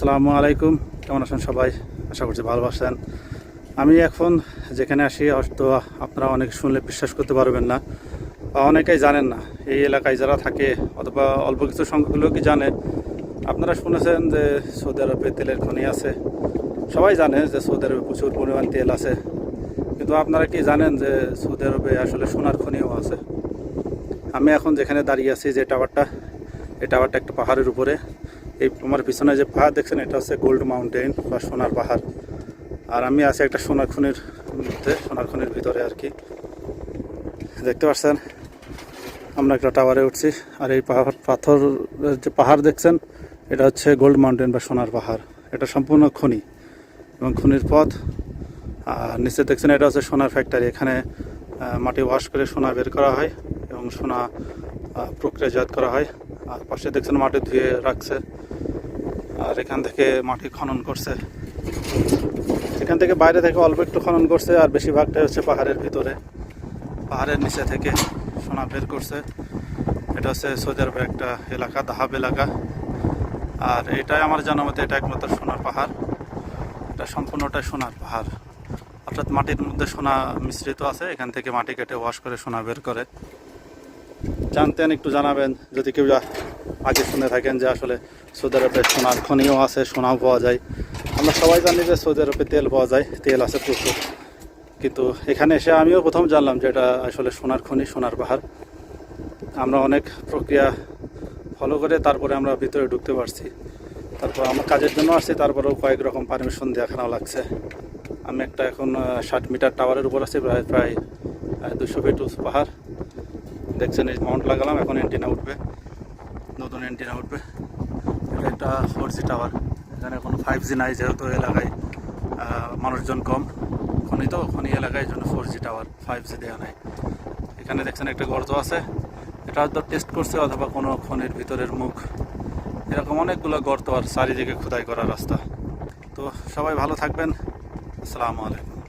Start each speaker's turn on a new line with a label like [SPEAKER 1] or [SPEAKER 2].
[SPEAKER 1] আসসালামু আলাইকুম। কেমন আছেন সবাই? আশা করছি ভালো আছেন। আমি এখন যেখানে আসি হয়তো আপনারা অনেক শুনলে বিশ্বাস করতে পারবেন না বা অনেকেই জানেন না। এই এলাকায় যারা থাকে অথবা অল্প কিছু সংখ্যক লোকই জানে, আপনারা শুনেছেন যে সৌদি আরবে তেলের খনি আছে। সবাই জানে যে সৌদি আরবে প্রচুর পরিমাণ তেল আছে। কিন্তু আপনারা কি জানেন যে সৌদি আরবে আসলে সোনার খনিও আছে? আমি এখন যেখানে দাঁড়িয়ে আছি, যে টাওয়ারটা, এই টাওয়ারটা একটা পাহাড়ের উপরে। এই আমার পিছনে যে পাহাড় দেখছেন, এটা হচ্ছে গোল্ড মাউন্টেন বা সোনার পাহাড়। আর আমি আছি একটা সোনার খনির মধ্যে, সোনার খনির ভিতরে আর কি। দেখতে পাচ্ছেন, আমরা একটা টাওয়ারে উঠছি, আর এই পাহাড়, পাথরের যে পাহাড় দেখছেন, এটা হচ্ছে গোল্ড মাউন্টেন বা সোনার পাহাড়। এটা সম্পূর্ণ খনি এবং খনির পথ। আর নিচে দেখছেন, এটা হচ্ছে সোনার ফ্যাক্টরি এখানে মাটি ওয়াশ করে সোনা বের করা হয় এবং সোনা প্রক্রিয়াজাত করা হয়। আর পাশে দেখছেন মাটি ধুয়ে রাখছে, আর এখান থেকে মাটি খনন করছে। এখান থেকে বাইরে থেকে অল্প একটু খনন করছে, আর বেশিরভাগটাই হচ্ছে পাহাড়ের ভিতরে। পাহাড়ের নিচে থেকে সোনা বের করছে। এটা হচ্ছে সৌদি একটা এলাকা, দাহাব এলাকা। আর এটাই আমার জানা মতে এটা একমাত্র সোনার পাহাড়। এটা সম্পূর্ণটাই সোনার পাহাড়। অর্থাৎ মাটির মধ্যে সোনা মিশ্রিত আছে, এখান থেকে মাটি কেটে ওয়াশ করে সোনা বের করে। জানতেন, একটু জানাবেন, যদি কেউ আগে শুনে থাকেন যে আসলে সৌদি আরবে সোনার খনিও আছে, সোনাও পাওয়া যায়। আমরা সবাই জানি যে সৌদি আরবে তেল পাওয়া যায়, তেল আছে প্রচুর। কিন্তু এখানে এসে আমিও প্রথম জানলাম যে এটা আসলে সোনার খনি, সোনার পাহাড়। আমরা অনেক প্রক্রিয়া ফলো করে তারপরে আমরা ভিতরে ঢুকতে পারছি। তারপর আমার কাজের জন্য আসছি, তারপরেও কয়েক রকম পারমিশন দেখানো লাগছে। আমি একটা এখন ষাট মিটার টাওয়ারের উপর আছি, প্রায় প্রায় দুশো ফিট উঁচু পাহাড়। দেখছেন, এই মাউন্ট লাগালাম, এখন এন্টিনা উঠবে। নতুন এন্টিনা উঠবে। এটা একটা ফোর জি টাওয়ার এখানে কোনো ফাইভ জি নাই, যেহেতু এলাকায় মানুষজন কম। খনি তো খনি এলাকায় জন্য four G tower five G দেওয়া নাই। এখানে দেখছেন একটা গর্ত আছে। এটা হয়তো টেস্ট করছে, অথবা কোনো খনির ভিতরের মুখ। এরকম অনেকগুলো গর্ত আর চারিদিকে খোদাই করা রাস্তা। তো সবাই ভালো থাকবেন। আসসালামু আলাইকুম।